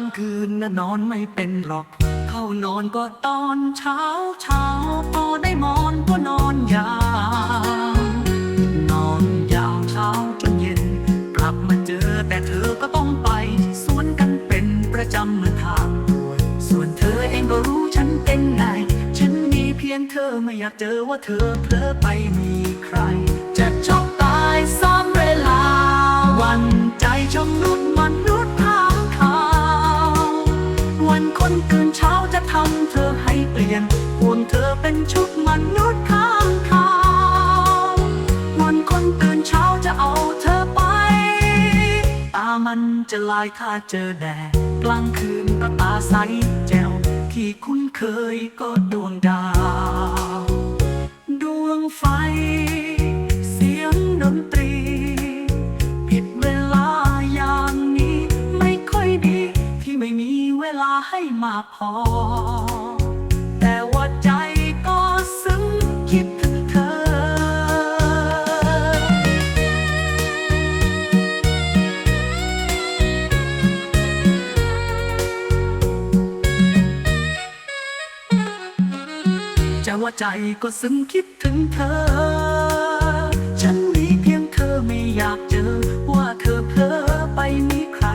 างคืนนะนอนไม่เป็นหรอก เข้านอนก็ตอนเช้าเช้าพอได้มอนก็นอนยาว นอนยาวเช้าจนเย็น กลับมาเจอแต่เธอก็ต้องไป สวนกันเป็นประจำเมื่อทางด่วนส่วนเธอเองก็รู้ฉันเป็นไง ฉันมีเพียงเธอไม่อยากเจอว่าเธอเพลอไปมี ปลี่ยนห่วงเธอเป็นชุดมนุษย์ข้างขาววันคนตื่นเช้าจะเอาเธอไป ตามันจะลายถ้าเจอแดดกลางคืนก็ตาใสแจ๋วที่คุ้นเคยก็ดวงดาว ดวงไฟ เสียงดนตรี ผิดเวลาอย่างนี้ไม่ค่อยดี ที่ไม่มีเวลาให้มาพอ จะว่าใจก็ซึ้งคิดถึงเธอ ฉันมีเพียงเธอไม่อยากเจอ ว่าเธอเพลอไปมีใคร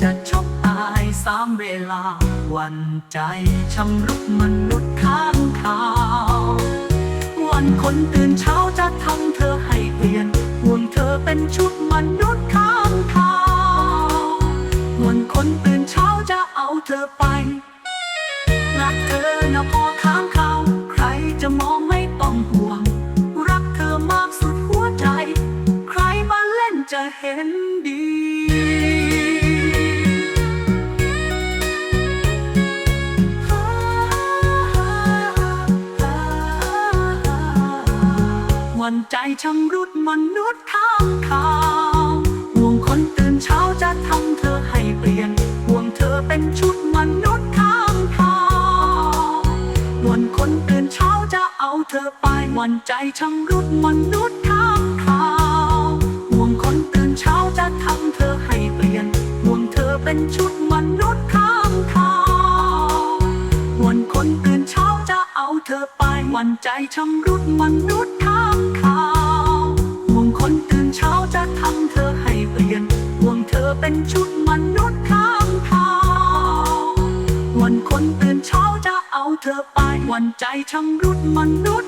จะชอบตายสามเวลา วันใจชำรุกมนุษย์ข้างขาว วันคนตื่นเช้าจะทำเธอให้เปลี่ยนห่วงเธอเป็นชุดมนุษย์ข้า จะมองไม่ต้องห่วง รักเธอมากสุดหัวใจ ใครมาเล่นจะเห็นดีวันใจชำรุดมนุษย์ข้าง เธอไปวันใจชำรุดมนุษย์ข้างขาวห่วงคนตื่นเช้าจะทำเธอให้เปลี่ยนห่วงเธอเป็นชุดมนุษย์ข้างขาววันคนตื่นเช้าจะเอาเธอไปวันใจชำรุดมนุษย์ข้างขาวห่วงคนตื่นเช้าจะทำเธอให้เปลี่ยนห่วงเธอเป็นชุดมนุษย์ข้างขาววันคนตื่น เช้าจะเอาเธอไปวันใจชำรุดมนุษย์